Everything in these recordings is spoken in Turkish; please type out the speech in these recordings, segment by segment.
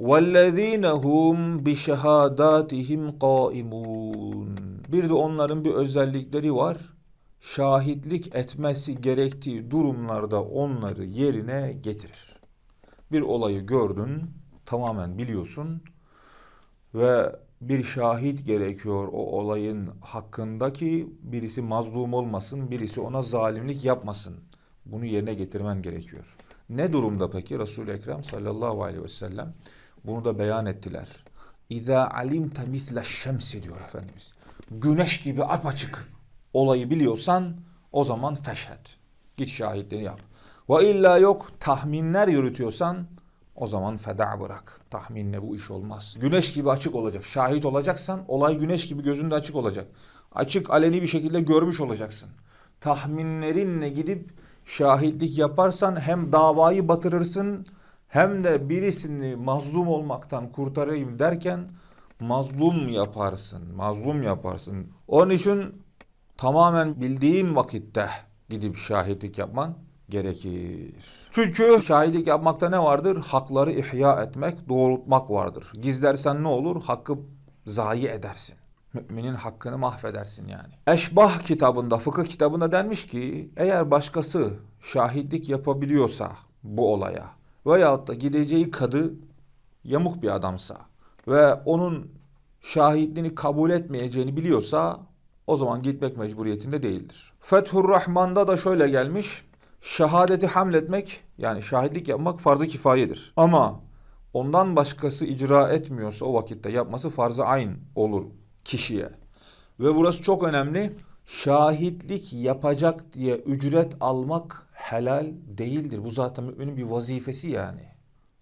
وَالَّذ۪ينَ هُمْ بِشَهَادَاتِهِمْ قَائِمُونَ Bir de onların bir özellikleri var. Şahitlik etmesi gerektiği durumlarda onları yerine getirir. Bir olayı gördün, tamamen biliyorsun ve bir şahit gerekiyor o olayın hakkındaki birisi mazlum olmasın, birisi ona zalimlik yapmasın. Bunu yerine getirmen gerekiyor. Ne durumda peki Resul-i Ekrem sallallahu aleyhi ve sellem Bunu da beyan ettiler. İza alimte misle şemsi diyor Efendimiz. Güneş gibi apaçık olayı biliyorsan o zaman feşhed. Git şahitliğini yap. Ve illa yok tahminler yürütüyorsan o zaman feda bırak. Tahminle bu iş olmaz. Güneş gibi açık olacak. Şahit olacaksan olay güneş gibi gözünde açık olacak. Açık aleni bir şekilde görmüş olacaksın. Tahminlerinle gidip şahitlik yaparsan hem davayı batırırsın hem de birisini mazlum olmaktan kurtarayım derken mazlum yaparsın. Mazlum yaparsın. Onun için tamamen bildiğin vakitte gidip şahitlik yapman gerekir. Çünkü şahitlik yapmakta ne vardır? Hakları ihya etmek, doğrultmak vardır. Gizlersen ne olur? Hakkı zayi edersin. Müminin hakkını mahvedersin yani. Eşbah kitabında, fıkıh kitabında denmiş ki eğer başkası şahitlik yapabiliyorsa bu olaya veyahut da gideceği kadı yamuk bir adamsa ve onun şahitliğini kabul etmeyeceğini biliyorsa o zaman gitmek mecburiyetinde değildir. Fethur Rahman'da da şöyle gelmiş. Şehadeti hamletmek yani şahitlik yapmak farz-ı kifayedir. Ama ondan başkası icra etmiyorsa o vakitte yapması farz-ı ayn olur kişiye. Ve burası çok önemli. Şahitlik yapacak diye ücret almak helal değildir. Bu zaten müminin bir vazifesi yani.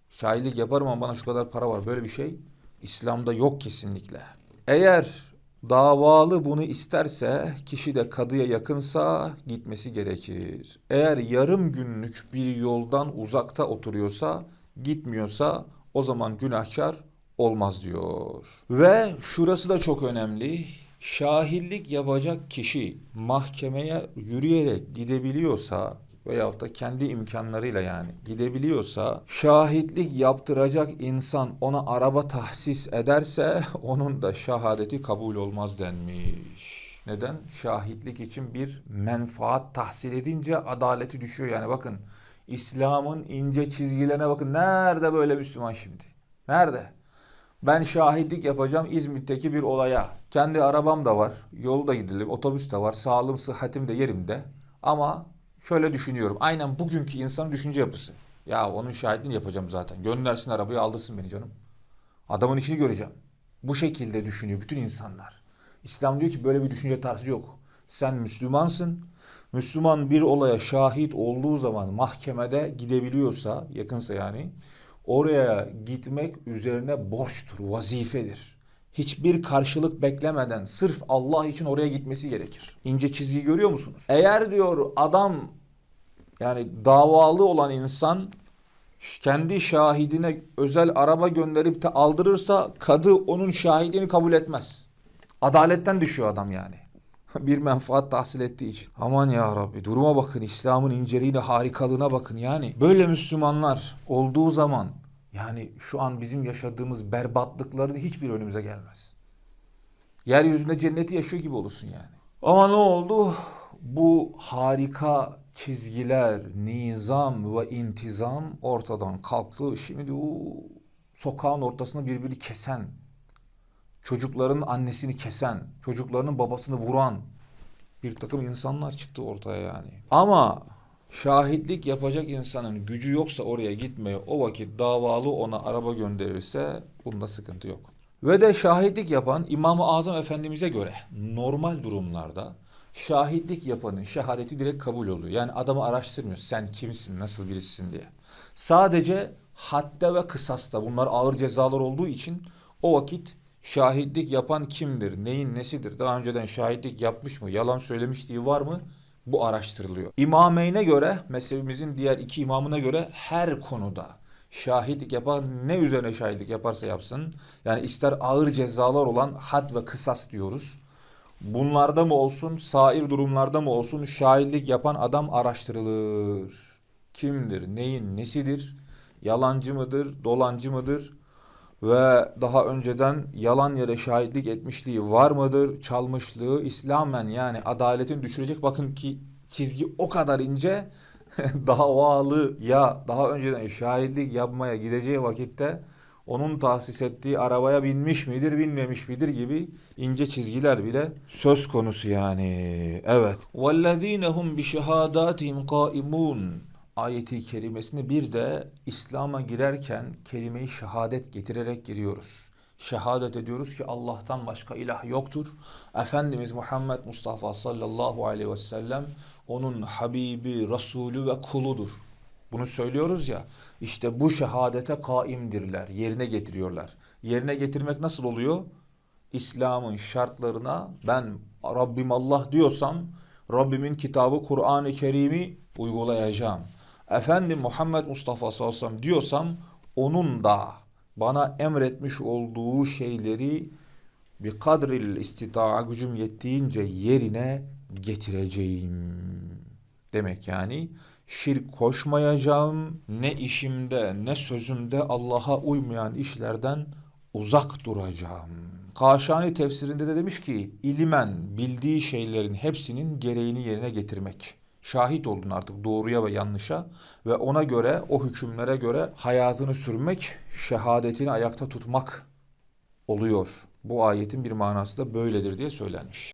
Şahitlik yaparım ama bana şu kadar para var. Böyle bir şey İslam'da yok kesinlikle. Eğer davalı bunu isterse, kişi de kadıya yakınsa gitmesi gerekir. Eğer yarım günlük bir yoldan uzakta oturuyorsa, gitmiyorsa o zaman günahkar olmaz diyor. Ve şurası da çok önemli. Şahitlik yapacak kişi mahkemeye yürüyerek gidebiliyorsa veyahut da kendi imkanlarıyla yani gidebiliyorsa şahitlik yaptıracak insan ona araba tahsis ederse onun da şahadeti kabul olmaz denmiş. Neden? Şahitlik için bir menfaat tahsil edince adaleti düşüyor yani bakın İslam'ın ince çizgilerine bakın nerede böyle Müslüman şimdi? Nerede? Ben şahitlik yapacağım İzmit'teki bir olaya. Kendi arabam da var. Yolda gidilir. Otobüs de var. Sağlığım, sıhhatim de yerimde. Ama şöyle düşünüyorum. Aynen bugünkü insanın düşünce yapısı. Ya onun şahitliğini yapacağım zaten. Göndersin arabayı aldırsın beni canım. Adamın işini göreceğim. Bu şekilde düşünüyor bütün insanlar. İslam diyor ki böyle bir düşünce tarzı yok. Sen Müslümansın. Müslüman bir olaya şahit olduğu zaman mahkemede gidebiliyorsa, yakınsa yani, oraya gitmek üzerine borçtur, vazifedir. Hiçbir karşılık beklemeden sırf Allah için oraya gitmesi gerekir. İnce çizgi görüyor musunuz? Eğer diyor adam yani davalı olan insan kendi şahidine özel araba gönderip de aldırırsa kadı onun şahidini kabul etmez. Adaletten düşüyor adam yani. Bir menfaat tahsil ettiği için. Aman ya Rabbi duruma bakın İslam'ın inceliğine harikalığına bakın yani. Böyle Müslümanlar olduğu zaman yani şu an bizim yaşadığımız berbatlıkların hiçbir önümüze gelmez. Yeryüzünde cenneti yaşıyor gibi olursun yani. Ama ne oldu? Bu harika çizgiler, nizam ve intizam ortadan kalktı. Şimdi o sokağın ortasında birbirini kesen, çocukların annesini kesen, çocuklarının babasını vuran bir takım insanlar çıktı ortaya yani. Ama şahitlik yapacak insanın gücü yoksa oraya gitmeye o vakit davalı ona araba gönderirse bunda sıkıntı yok. Ve de şahitlik yapan İmam-ı Azam Efendimiz'e göre normal durumlarda şahitlik yapanın şehadeti direkt kabul oluyor. Yani adamı araştırmıyor. Sen kimsin, nasıl birisisin diye. Sadece hadde ve kısasta bunlar ağır cezalar olduğu için o vakit şahitlik yapan kimdir, neyin nesidir, daha önceden şahitlik yapmış mı, yalan söylemişliği var mı? Bu araştırılıyor. İmameyne göre, mezhebimizin diğer iki imamına göre her konuda şahitlik yapan ne üzerine şahitlik yaparsa yapsın, yani ister ağır cezalar olan had ve kısas diyoruz. Bunlarda mı olsun, sair durumlarda mı olsun şahitlik yapan adam araştırılır. Kimdir, neyin nesidir, yalancı mıdır, dolancı mıdır? ve daha önceden yalan yere şahitlik etmişliği var mıdır? Çalmışlığı İslamen yani adaletin düşürecek. Bakın ki çizgi o kadar ince davalı ya daha önceden şahitlik yapmaya gideceği vakitte onun tahsis ettiği arabaya binmiş midir binmemiş midir gibi ince çizgiler bile söz konusu yani. Evet. وَالَّذ۪ينَ هُمْ بِشَهَادَاتِهِمْ قَائِمُونَ Ayeti kerimesini bir de İslam'a girerken kelimeyi şehadet getirerek giriyoruz. Şehadet ediyoruz ki Allah'tan başka ilah yoktur. Efendimiz Muhammed Mustafa sallallahu aleyhi ve sellem onun Habibi, Resulü ve kuludur. Bunu söylüyoruz ya. İşte bu şehadete kaimdirler. Yerine getiriyorlar. Yerine getirmek nasıl oluyor? İslam'ın şartlarına ben Rabbim Allah diyorsam Rabbimin kitabı Kur'an-ı Kerim'i uygulayacağım. Efendim Muhammed Mustafa sallallahu aleyhi ve sellem diyorsam onun da bana emretmiş olduğu şeyleri bir kadril istita'a gücüm yettiğince yerine getireceğim. Demek yani şirk koşmayacağım, ne işimde ne sözümde Allah'a uymayan işlerden uzak duracağım. Kaşani tefsirinde de demiş ki ilmen bildiği şeylerin hepsinin gereğini yerine getirmek. Şahit oldun artık doğruya ve yanlışa ve ona göre o hükümlere göre hayatını sürmek, şehadetini ayakta tutmak oluyor. Bu ayetin bir manası da böyledir diye söylenmiş.